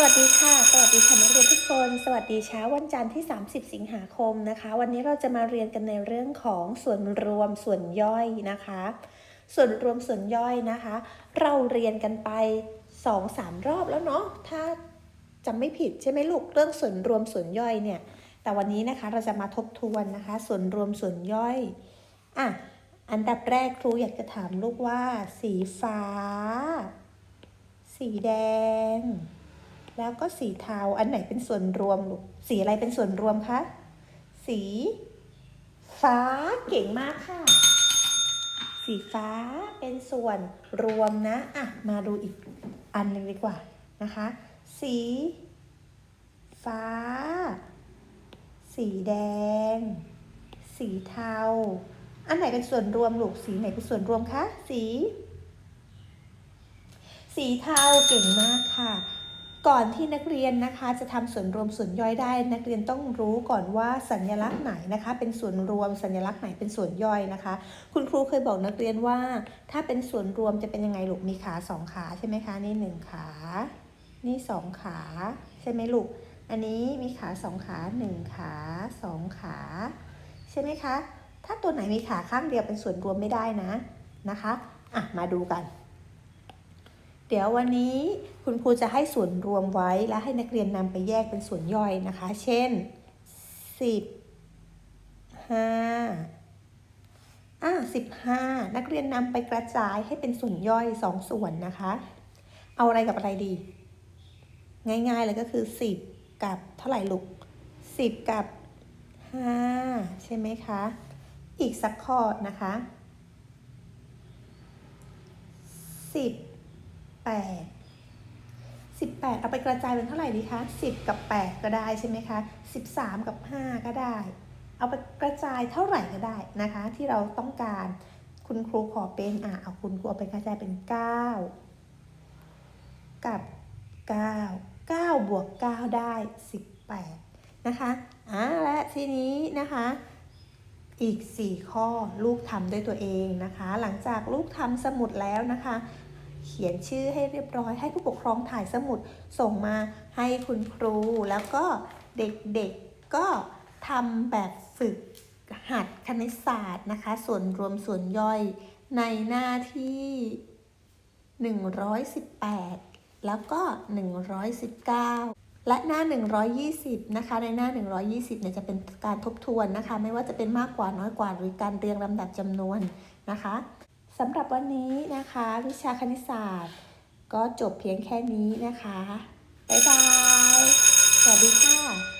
สวัสดีค่ะ สวัสดีค่ะนักเรียนทุกคน สวัสดีเช้าวันจันทร์ที่ 30 สิงหาคมนะคะ วันนี้เราจะมาเรียนกันในเรื่องของส่วนรวมส่วนย่อยนะคะ ส่วนรวมส่วนย่อยนะคะ เราเรียนกันไป 2-3 รอบแล้วเนาะถ้าจำไม่ผิดใช่ไหมลูกเรื่องส่วนรวมส่วนย่อยเนี่ย แต่วันนี้นะคะเราจะมาทบทวนนะคะ ส่วนรวมส่วนย่อยอะอันดับแรกครูอยากจะถามลูกว่า สีฟ้า สีแดง แล้วก็สีเทาอันไหนเป็นส่วนรวมลูกสีอะไรเป็นส่วนรวมคะสี ฟ้าเก่งมากค่ะ สีฟ้าเป็นส่วนรวมนะอะมาดูอีกอันหนึ่งดีกว่านะคะ สี ฟ้า สีแดง สีเทา อันไหนเป็นส่วนรวมลูกสีไหนเป็นส่วนรวมคะสี สีเทาเก่งมากค่ะ ก่อนที่นักเรียนนะคะจะทำส่วนรวมส่วนย่อยได้ นักเรียนต้องรู้ก่อนว่าสัญลักษณ์ไหนนะคะ เป็นส่วนรวมสัญลักษณ์ไหนเป็นส่วนย่อยนะคะ คุณครูเคยบอกนักเรียนว่า ถ้าเป็นส่วนรวมจะเป็นยังไงลูกมีขาสองขาใช่ไหมคะนี่หนึ่งขา นี่สองขาใช่ไหมลูกอันนี้มีขาสองขาหนึ่งขาสองขาใช่ไหมคะถ้าตัวไหนมีขาข้างเดียวเป็นส่วนรวมไม่ได้นะนะคะอะมาดูกัน เดี๋ยววันนี้คุณครูจะให้ส่วนรวมไว้และให้นักเรียนนำไปแยกเป็นส่วนย่อยนะคะ เช่น 10 5อะ15 นักเรียนนำไปกระจายให้เป็นส่วนย่อย 2 ส่วนนะคะ เอาอะไรกับอะไรดี ง่ายๆเลยก็คือ 10 กับเท่าไหร่ลูก 10 กับ 5 ใช่ไหมคะ อีกสักข้อนะคะ 10 แปดสิบแปดเอาไปกระจายเป็นเท่าไหร่ดีคะสิบกับแปดก็ได้ใช่ไหมคะสิบสามกับห้าก็ได้ เอาไปกระจายเท่าไหร่ก็ได้นะคะ ที่เราต้องการคุณครูขอเป็นอะเอาคุณครูเอาไปกระจายเป็นเก้ากับเก้าเก้าบวกเก้าได้สิบแปดนะคะอะและทีนี้นะคะอีก 4 ข้อลูกทำด้วยตัวเองนะคะ หลังจากลูกทำสมุดแล้วนะคะ เขียนชื่อให้เรียบร้อย ให้ผู้ปกครองถ่ายสมุดส่งมาให้คุณครู แล้วก็เด็กๆก็ทำแบบฝึกหัดคณิตศาสตร์นะคะ ส่วนรวมส่วนย่อยในหน้าที่ 118 แล้วก็ 119 และหน้า 120 นะคะ ในหน้า 120เนี่ยจะเป็นการทบทวนนะคะ ไม่ว่าจะเป็นมากกว่าน้อยกว่าหรือการเรียงลำดับจำนวนนะคะ สำหรับวันนี้นะคะ วิชาคณิตศาสตร์ ก็จบเพียงแค่นี้นะคะ บ๊ายบาย สวัสดีค่ะ